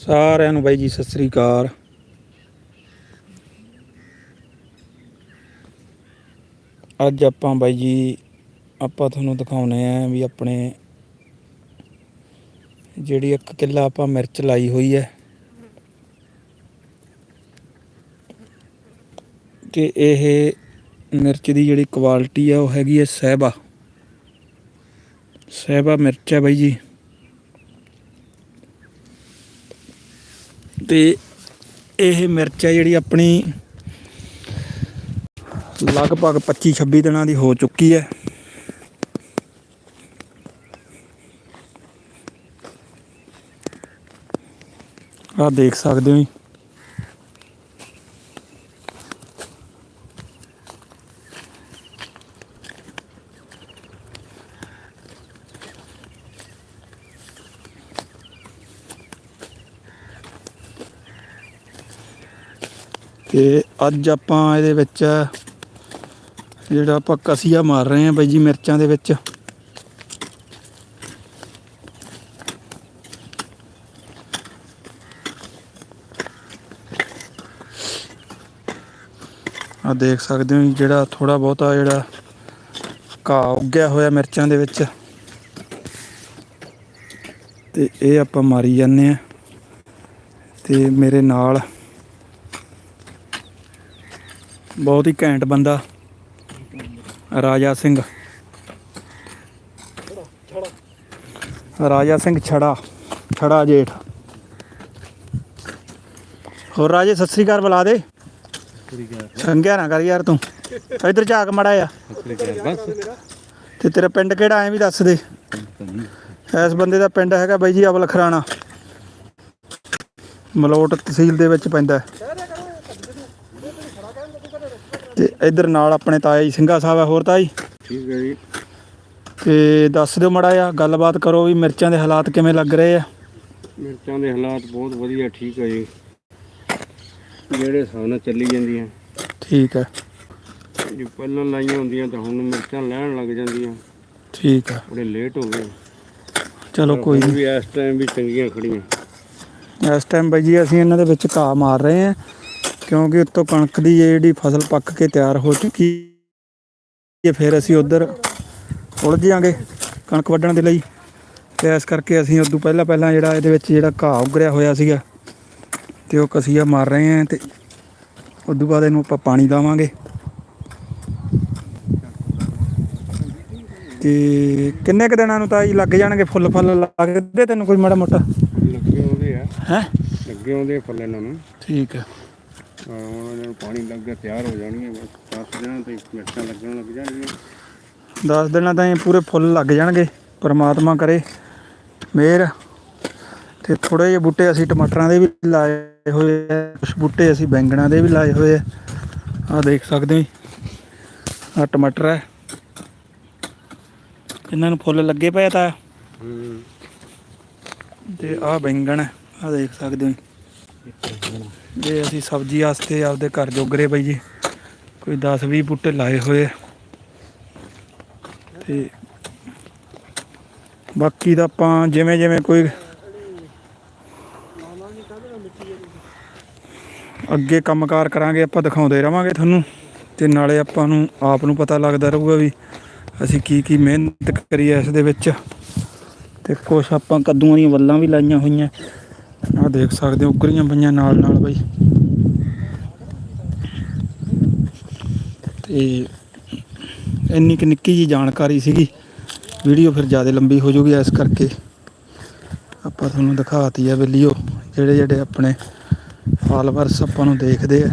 ਸਾਰਿਆਂ ਨੂੰ ਬਾਈ ਜੀ, ਸਤਿ ਸ੍ਰੀ ਅਕਾਲ। ਅੱਜ ਆਪਾਂ ਬਾਈ ਜੀ, ਆਪਾਂ ਤੁਹਾਨੂੰ ਦਿਖਾਉਨੇ ਆ ਵੀ ਆਪਣੇ ਜਿਹੜੀ ਇੱਕ ਕਿੱਲਾ ਆਪਾਂ ਮਿਰਚ ਲਾਈ ਹੋਈ ਹੈ, ਤੇ ਇਹ ਮਿਰਚ ਦੀ ਜਿਹੜੀ ਕੁਆਲਿਟੀ ਆ, ਉਹ ਹੈਗੀ ਹੈ ਸਹਿਬਾ। ਸਹਿਬਾ ਮਿਰਚ ਹੈ ਬਾਈ ਜੀ। ਤੇ ਇਹ ਮਿਰਚ ਹੈ ਜਿਹੜੀ ਆਪਣੀ ਲਗਭਗ 25 26 ਦਿਨਾਂ ਦੀ ਹੋ ਚੁੱਕੀ ਹੈ। ਆਹ ਦੇਖ ਸਕਦੇ ਹੋ ਜੀ ਤੇ ਅੱਜ ਆਪਾਂ ਇਹਦੇ ਵਿੱਚ ਜਿਹੜਾ ਆਪਾਂ ਕਸੀਆ ਮਾਰ ਰਹੇ ਹਾਂ ਬਾਈ ਜੀ ਮਿਰਚਾਂ ਦੇ ਵਿੱਚ। ਆ ਦੇਖ ਸਕਦੇ ਹੋ ਜੀ ਜਿਹੜਾ ਥੋੜਾ ਬਹੁਤਾ ਜਿਹੜਾ ਘਾਹ ਉੱਗਿਆ ਹੋਇਆ ਮਿਰਚਾਂ ਦੇ ਵਿੱਚ। ਤੇ ਇਹ ਆਪਾਂ ਮਾਰੀ ਜਾਂਦੇ ਆ ਤੇ ਮੇਰੇ ਨਾਲ ਬਹੁਤ ਹੀ ਘੈਂਟ ਬੰਦਾ। ਰਾਜਾ ਸਿੰਘ। ਰਾਜਾ ਸਿੰਘ ਛੜਾ ਛੜਾ ਜੇਠ। ਹੋਰ ਰਾਜੇ, ਸਤਿ ਸ੍ਰੀ ਅਕਾਲ, ਬੁਲਾ ਦੇ। ਸੰਗਿਆ ਨਾ ਕਰ ਯਾਰ ਤੂੰ। ਇੱਧਰ ਝਾਕ ਮੜਾ ਆ ਤੇ ਤੇਰਾ ਪਿੰਡ ਕਿਹੜਾ ਐ ਵੀ ਦੱਸ ਦੇ। ਇਸ ਬੰਦੇ ਦਾ ਪਿੰਡ ਹੈਗਾ ਬਾਈ ਜੀ, ਅਵਲ ਖਰਾਣਾ। ਮਲੋਟ ਤਹਿਸੀਲ ਦੇ ਵਿੱਚ ਪੈਂਦਾ। ਹੈ। ਤੇ ਇੱਧਰ ਨਾਲ ਆਪਣੇ ਤਾਇਆ ਜੀ ਸਿੰਘਾ ਸਾਹਿਬ ਹੈ ਹੋਰ ਤਾਈ? ਠੀਕ ਹੈ ਜੀ। ਤੇ ਦੱਸ ਦਿਓ ਮੜਾ ਆ ਗੱਲਬਾਤ ਕਰੋ ਵੀ ਮਿਰਚਾਂ ਦੇ ਹਾਲਾਤ ਕਿਵੇਂ ਲੱਗ ਰਹੇ ਆ? ਮਿਰਚਾਂ ਦੇ ਹਾਲਾਤ ਬਹੁਤ ਵਧੀਆ ਠੀਕ ਹੈ ਜੀ। ਜਿਹੜੇ ਹਿਸਾਬ ਨਾਲ ਚੱਲੀ ਜਾਂਦੀਆਂ। ਠੀਕ ਹੈ ਜੇ ਪਹਿਲਾਂ ਲਾਈਆਂ ਹੁੰਦੀਆਂ ਤਾਂ ਹੁਣ ਮਿਰਚਾਂ ਲੈਣ ਲੱਗ ਜਾਂਦੀਆਂ। ਠੀਕ ਹੈ ਬੜੇ ਲੇਟ ਹੋ ਗਏ। ਚਲੋ ਕੋਈ ਨਹੀਂ ਵੀ ਇਸ ਟਾਈਮ ਵੀ ਚੰਗੀਆਂ ਖੜੀਆਂ। ਇਸ ਟਾਈਮ ਬਾਈ ਜੀ ਅਸੀਂ ਇਹਨਾਂ ਦੇ ਵਿੱਚ ਘਾਹ ਮਾਰ ਰਹੇ ਹਾਂ ਕਿਉਂਕਿ ਉੱਤੋਂ ਕਣਕ ਦੀ ਇਹ ਜਿਹੜੀ ਫਸਲ ਪੱਕ ਕੇ ਤਿਆਰ ਹੋ ਚੁੱਕੀ ਹੈ ਫਿਰ ਅਸੀਂ ਉਧਰ ਉਲਝ ਜਾਾਂਗੇ ਕਣਕ ਵੱਢਣ ਦੇ ਲਈ। ਤੇ ਇਸ ਕਰਕੇ ਅਸੀਂ ਉਦੋਂ ਪਹਿਲਾਂ ਪਹਿਲਾਂ ਜਿਹੜਾ ਇਹਦੇ ਵਿੱਚ ਜਿਹੜਾ ਘਾਹ ਉਗਰਿਆ ਹੋਇਆ ਸੀਗਾ ਤੇ ਉਹ ਕਸੀਆ ਮਾਰ ਰਹੇ ਹਾਂ ਤੇ ਉਦੋਂ ਬਾਅਦ ਇਹਨੂੰ ਆਪਾਂ ਪਾਣੀ ਦੇਵਾਂਗੇ ਤੇ ਕਿੰਨੇ ਕੁ ਦਿਨਾਂ ਨੂੰ ਤਾਂ ਜੀ ਲੱਗ ਜਾਣਗੇ ਫੁੱਲ ਫੁੱਲ ਲੱਗਦੇ ਤੈਨੂੰ ਕੋਈ ਮਾੜਾ ਮੋਟਾ? ਲੱਗੇ ਆਉਂਦੇ ਆ। ਹੈ? ਲੱਗੇ ਆਉਂਦੇ ਆ ਫੁੱਲ ਇਹਨਾਂ ਨੂੰ। ਠੀਕ ਹਾਂ, ਹੁਣ ਇਹਨਾਂ ਨੂੰ ਪਾਣੀ ਲੱਗ ਗਿਆ ਤਿਆਰ ਹੋ ਜਾਣਗੀਆਂ ਬਸ 10 ਦਿਨਾਂ ਤੇ ਮਿਰਚਾਂ ਲੱਗਣ ਲੱਗ ਜਾਣਗੀਆਂ। 10 ਦਿਨਾਂ ਤਾਈਂ ਪੂਰੇ ਫੁੱਲ ਲੱਗ ਜਾਣਗੇ ਪ੍ਰਮਾਤਮਾ ਕਰੇ ਮਿਹਰ ਤੇ ਥੋੜੇ ਜਿਹੇ ਬੂਟੇ ਅਸੀਂ ਟਮਾਟਰਾਂ ਦੇ ਵੀ ਲਾਏ ਹੋਏ ਆ ਕੁਝ ਬੂਟੇ ਅਸੀਂ ਬੈਂਗਣਾਂ ਦੇ ਵੀ ਲਾਏ ਹੋਏ ਆ। ਆਹ ਦੇਖ ਸਕਦੇ ਹੋ ਆ ਟਮਾਟਰ ਹੈ। ਇਹਨਾਂ ਨੂੰ ਫੁੱਲ ਲੱਗੇ ਪਏ ਤਾਂ। ਤੇ ਆਹ ਬੈਂਗਣ ਆਹ ਦੇਖ ਸਕਦੇ ਹੋ ਜੇ ਅਸੀਂ ਸਬਜ਼ੀ ਵਾਸਤੇ ਆਪਦੇ ਘਰ ਜੋਗਰੇ ਬਈ ਜੀ। ਕੋਈ 10 20 ਬੂਟੇ ਲਾਏ ਹੋਏ। ਆ ਤੇ ਬਾਕੀ ਦਾ ਆਪਾਂ ਜਿਵੇਂ ਜਿਵੇਂ ਕੋਈ ਅੱਗੇ ਕੰਮਕਾਰ ਕਰਾਂਗੇ, ਆਪਾਂ ਦਿਖਾਉਂਦੇ ਰਵਾਂਗੇ ਤੁਹਾਨੂੰ। ਤੇ ਨਾਲੇ ਆਪਾਂ ਨੂੰ ਆਪ ਨੂੰ ਪਤਾ ਲੱਗਦਾ ਰਹੂਗਾ ਵੀ ਅਸੀਂ ਕੀ ਕੀ ਮਿਹਨਤ ਕਰੀ ਐ ਇਸ ਦੇ ਵਿੱਚ। ਤੇ ਕੁਛ ਆਪਾਂ ਕੱਦੂਆਂ ਦੀਆਂ ਵੱਲਾਂ ਵੀ ਲਾਈਆਂ ਹੋਈਆਂ। ਆਹ ਦੇਖ ਸਕਦੇ ਹੋ ਉਗਰੀਆਂ ਪਈਆਂ ਨਾਲ ਨਾਲ ਬਈ। ਤੇ ਇੰਨੀ ਕਿ ਨਿੱਕੀ ਜੀ ਜਾਣਕਾਰੀ ਸੀਗੀ, ਵੀਡੀਓ ਫਿਰ ਜ਼ਿਆਦਾ ਲੰਬੀ ਹੋ ਜੂਗੀ ਇਸ ਕਰਕੇ। ਆਪਾਂ ਤੁਹਾਨੂੰ ਦਿਖਾਤੀ ਆ ਵੀਡੀਓ, ਜਿਹੜੇ ਜਿਹੜੇ ਆਪਣੇ ਫਾਲੋਅਰਸ ਆਪਾਂ ਨੂੰ ਦੇਖਦੇ ਆ।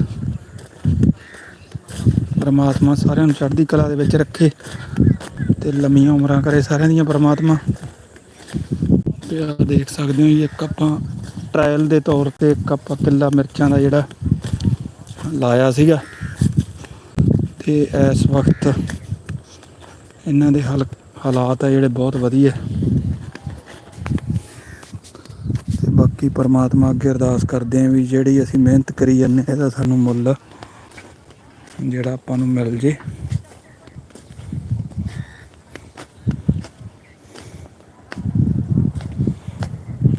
ਪਰਮਾਤਮਾ ਸਾਰਿਆਂ ਨੂੰ ਚੜ੍ਹਦੀ ਕਲਾ ਦੇ ਵਿੱਚ ਰੱਖੇ ਤੇ ਲੰਮੀਆਂ ਉਮਰਾਂ ਕਰੇ ਸਾਰਿਆਂ ਦੀਆਂ ਪਰਮਾਤਮਾ। ਤੇ ਆਹ ਦੇਖ ਸਕਦੇ ਹੋ ਜੀ, ਇੱਕ ਆਪਾਂ ਟ੍ਰਾਇਲ ਦੇ ਤੌਰ ਤੇ ਇੱਕ ਆਪਾਂ ਕਿੱਲਾ ਮਿਰਚਾਂ ਦਾ ਜਿਹੜਾ ਲਾਇਆ ਸੀਗਾ। ਤੇ ਇਸ ਵਕਤ ਇਹਨਾਂ ਦੇ ਹਲ ਹਾਲਾਤ ਆ ਜਿਹੜੇ ਬਹੁਤ ਵਧੀਆ। ਤੇ ਬਾਕੀ ਪਰਮਾਤਮਾ ਅੱਗੇ ਅਰਦਾਸ ਕਰਦੇ ਆਂ ਵੀ ਜਿਹੜੀ ਅਸੀਂ ਮਿਹਨਤ ਕਰੀ ਜਾਂਦੇ ਹਾਂ, ਇਹਦਾ ਸਾਨੂੰ ਮੁੱਲ ਜਿਹੜਾ ਆਪਾਂ ਨੂੰ ਮਿਲ ਜੇ।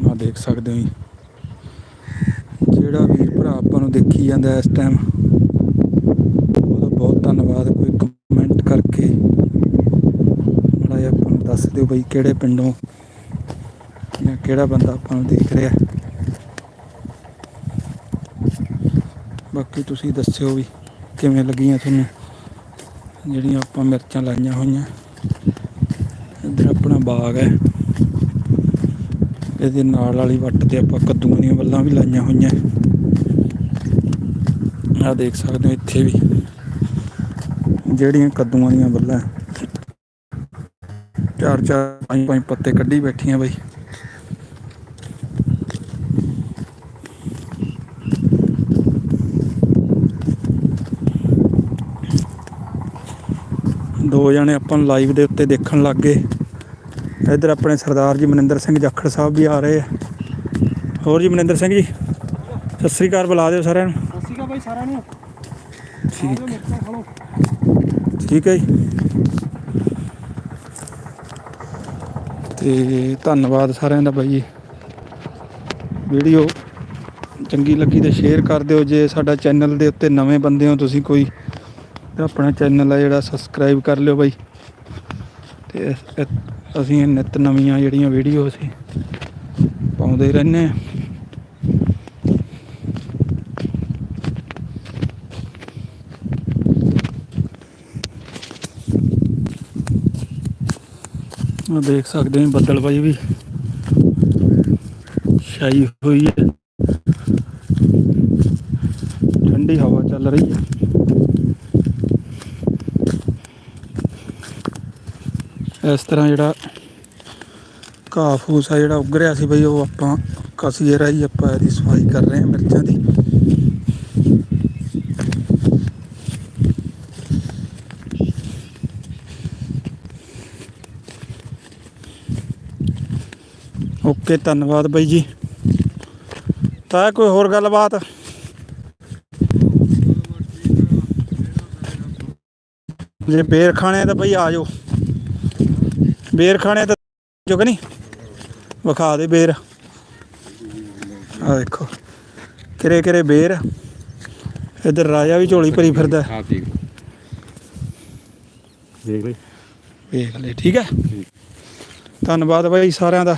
ਆ ਦੇਖ ਸਕਦੇ ਹੋ ਜੀ। ਜਿਹੜਾ ਵੀਰ ਭਰਾ ਆਪਾਂ ਨੂੰ ਦੇਖੀ ਜਾਂਦਾ ਇਸ ਟਾਈਮ ਉਹਦਾ ਬਹੁਤ ਧੰਨਵਾਦ। ਕੋਈ ਕਮੈਂਟ ਕਰਕੇ ਮਾੜਾ ਜਿਹਾ ਆਪਾਂ ਨੂੰ ਦੱਸ ਦਿਓ ਬਈ ਕਿਹੜੇ ਪਿੰਡੋਂ ਜਾਂ ਕਿਹੜਾ ਬੰਦਾ ਆਪਾਂ ਨੂੰ ਦੇਖ ਰਿਹਾ। ਬਾਕੀ ਤੁਸੀਂ ਦੱਸਿਓ ਵੀ ਕਿਵੇਂ ਲੱਗੀਆਂ ਤੁਹਾਨੂੰ ਜਿਹੜੀਆਂ ਆਪਾਂ ਮਿਰਚਾਂ ਲਾਈਆਂ ਹੋਈਆਂ। ਇੱਧਰ ਆਪਣਾ ਬਾਗ ਹੈ। ਇਹਦੇ ਨਾਲ ਵਾਲੀ ਵੱਟ ਤੇ ਆਪਾਂ ਕੱਦੂਆਂ ਦੀਆਂ ਵੱਲਾਂ ਵੀ ਲਾਈਆਂ ਹੋਈਆਂ। ਆ ਦੇਖ ਸਕਦੇ ਹੋ ਇੱਥੇ ਵੀ। ਜਿਹੜੀਆਂ ਕੱਦੂਆਂ ਦੀਆਂ ਵੱਲਾਂ ਚਾਰ ਚਾਰ ਪੰਜ ਪੰਜ ਪੱਤੇ ਕੱਢੀ ਬੈਠੀਆਂ ਬਈ। ਦੋ ਜਣੇ ਆਪਾਂ ਨੂੰ ਲਾਈਵ ਦੇ ਉੱਤੇ ਦੇਖਣ ਲੱਗ ਗਏ। ਇੱਧਰ ਆਪਣੇ ਸਰਦਾਰ ਜੀ ਮਨਿੰਦਰ ਸਿੰਘ ਜਾਖੜ ਸਾਹਿਬ ਵੀ ਆ ਰਹੇ ਆ। ਹੋਰ ਜੀ ਮਨਿੰਦਰ ਸਿੰਘ ਜੀ, ਸਤਿ ਸ੍ਰੀ ਅਕਾਲ, ਬੁਲਾ ਦਿਓ ਸਾਰਿਆਂ ਨੂੰ। ਬਾਈ ਸਾਰਿਆਂ ਨੂੰ। ਠੀਕ। ਠੀਕ ਹੈ ਜੀ। ਤੇ ਧੰਨਵਾਦ ਸਾਰਿਆਂ ਦਾ ਬਾਈ ਜੀ। ਵੀਡੀਓ ਚੰਗੀ ਲੱਗੀ ਤੇ ਸ਼ੇਅਰ ਕਰ ਦਿਓ। ਜੇ ਸਾਡਾ ਚੈਨਲ ਦੇ ਉੱਤੇ ਨਵੇਂ ਬੰਦੇ ਹੋ ਤੁਸੀਂ ਕੋਈ ਤਾਂ ਆਪਣਾ ਚੈਨਲ ਹੈ ਜਿਹੜਾ ਸਬਸਕ੍ਰਾਈਬ ਕਰ ਲਿਓ ਬਾਈ। ਤੇ ਅਸੀਂ ਨਿਤ ਨਵੀਆਂ ਜਿਹੜੀਆਂ ਵੀਡੀਓ ਅਸੀਂ ਪਾਉਂਦੇ ਰਹਿੰਦੇ ਹਾਂ। ਆ ਦੇਖ ਸਕਦੇ ਹੋ ਬੱਦਲ ਬਾਈ ਵੀ। ਛਾਈ ਹੋਈ ਹੈ। ਠੰਡੀ ਹਵਾ ਚੱਲ ਰਹੀ ਹੈ। ਇਸ ਤਰ੍ਹਾਂ ਜਿਹੜਾ ਘਾਹ ਫੂਸ ਆ ਜਿਹੜਾ ਉੱਗ ਰਿਹਾ ਸੀ ਬਈ, ਉਹ ਆਪਾਂ ਕਸੀਏ ਰਾਹੀਂ ਆਪਾਂ ਇਹਦੀ ਸਫ਼ਾਈ ਕਰ ਰਹੇ ਹਾਂ ਮਿਰਚਾਂ ਦੀ। ਓਕੇ ਧੰਨਵਾਦ ਬਾਈ ਜੀ। ਤਾਂ ਕੋਈ ਹੋਰ ਗੱਲਬਾਤ? ਜੇ ਬੇਰ ਖਾਣੇ ਤਾਂ ਬਈ ਆ ਜਾਓ। ਬੇਰ ਖਾਣੇ ਤਾਂ ਜੋ ਕਿ ਨਹੀਂ? ਵਿਖਾ ਦੇ ਬੇਰ। ਆ ਦੇਖੋ ਕਿਰੇ ਕਿਰੇ ਬੇਰ ਇਧਰ ਰਾਜਾ ਵੀ ਝੋਲੀ ਭਰੀ ਫਿਰਦਾ। ਹਾਂ ਠੀਕ। ਦੇਖ ਲਈ। ਵੇਖ ਲੈ ਠੀਕ ਹੈ। ਧੰਨਵਾਦ ਬਾਈ ਸਾਰਿਆਂ ਦਾ।